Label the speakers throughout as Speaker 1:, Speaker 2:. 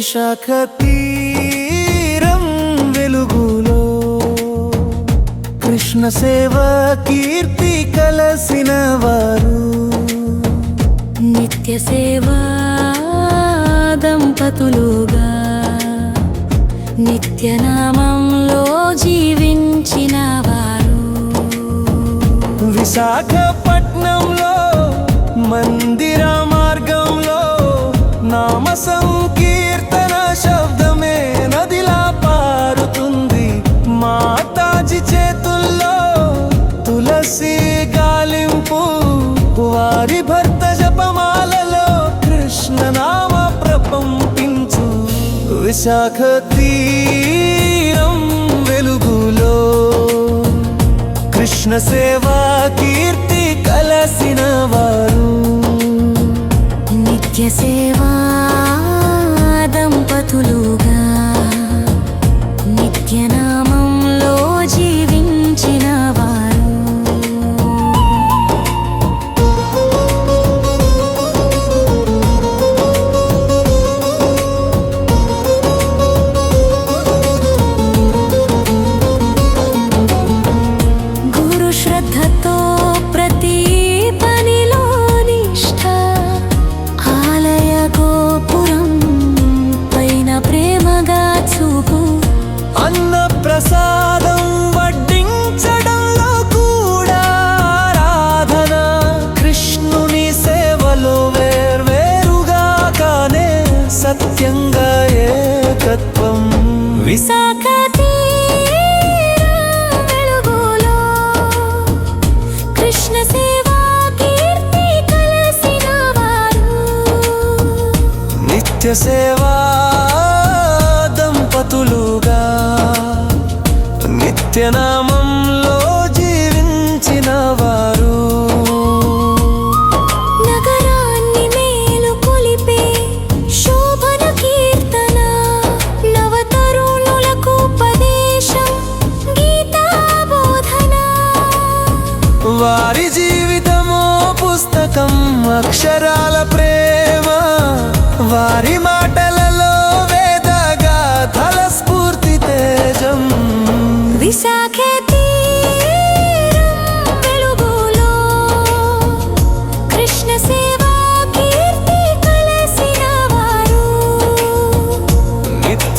Speaker 1: విశాఖ తీరం వెలుగులో కృష్ణ సేవ కీర్తి కలసిన వారు.
Speaker 2: నిత్య సేవా దంపతులుగా నిత్యనామంలో జీవించిన వారు.
Speaker 1: విశాఖపట్నంలో మందిర మార్గంలో నామ సంకీర్తన శబ్దమే నదిలా పారుతుంది. మాతాజీ చేతుల్లో తులసి గాలింపు వారి భర్త జపమాలలో కృష్ణనామ ప్రపంపించు. విశాఖ తీరం వెలుగులో కృష్ణ సేవా కీర్తి కలసిన వారు.
Speaker 2: నిత్య సేవా దంపతులుగా విశాఖ కృష్ణ సేవా కీర్తి కలసిన వారు.
Speaker 1: నిత్య సేవా దంపతులుగా
Speaker 2: నిత్యనా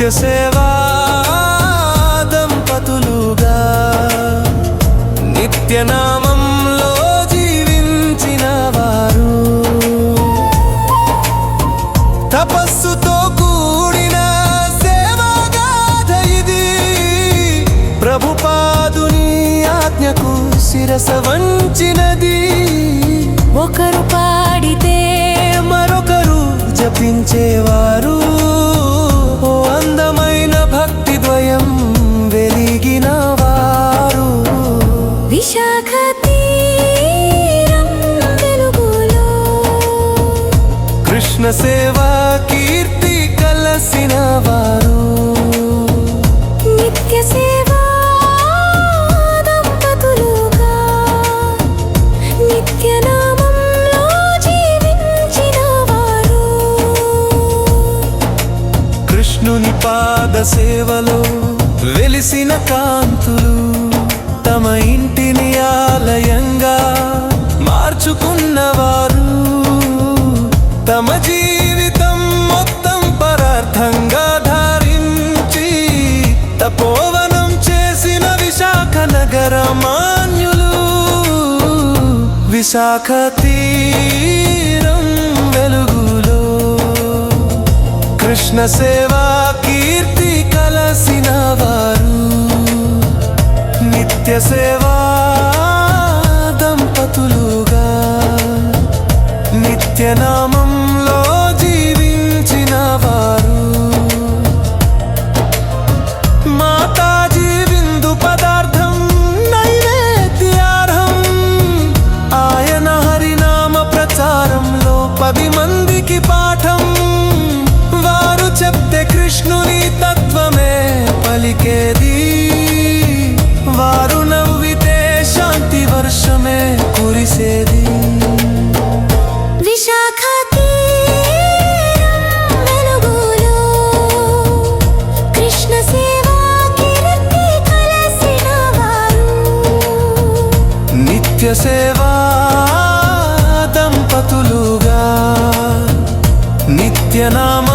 Speaker 1: నిత్య సేవా దంపతులుగా నిత్యనామంలో జీవించిన వారు. తపస్సుతో కూడిన సేవాగాథ ఇది. ప్రభుపాదుని ఆజ్ఞకు శిరస వంచినది.
Speaker 2: ఒకరు పాడితే
Speaker 1: మరొకరు జపించేవారు కృష్ణ సేవా కీర్తి కలసిన వారు.
Speaker 2: నిత్య సేవా దంపతులుగా నిత్యనామంలో జీవించిన వారు.
Speaker 1: కృష్ణుని పాద సేవలో వెలిసిన కాంతులు తమ జీవితం మొత్తం పరార్థంగా ధారించి తపోవనం చేసిన విశాఖ నగర మాన్యులు. విశాఖ తీరం వెలుగులో కృష్ణ సేవా కీర్తి కలసిన వారు. నిత్య సేవా దంపతులుగా నిత్యనామంలో కురిసేది
Speaker 2: విశాఖ నిత్య
Speaker 1: సేవా దంపతులుగా నిత్యనామ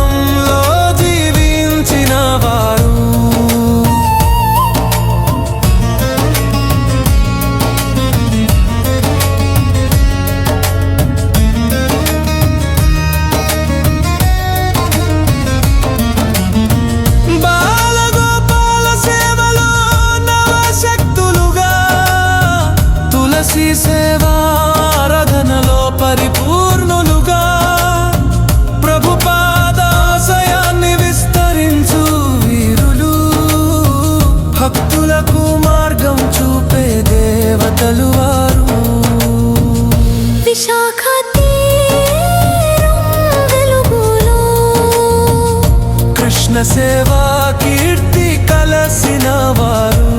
Speaker 1: సేవా కీర్తి కలసిన వారు.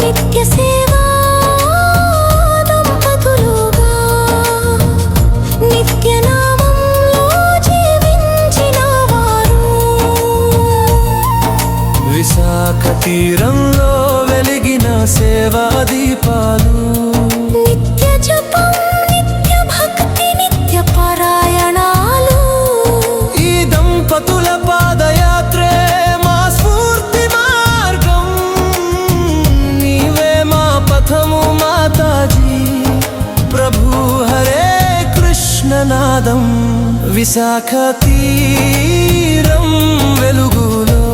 Speaker 2: నిత్య సేవా దంపతులుగా నిత్య నామంలో జీవించిన వారు.
Speaker 1: విశాఖ తీరంలో విశాఖ తీరం వెలుగులో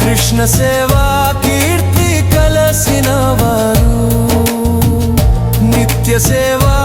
Speaker 1: కృష్ణ సేవా కీర్తి కలసిన వారు నిత్య సేవా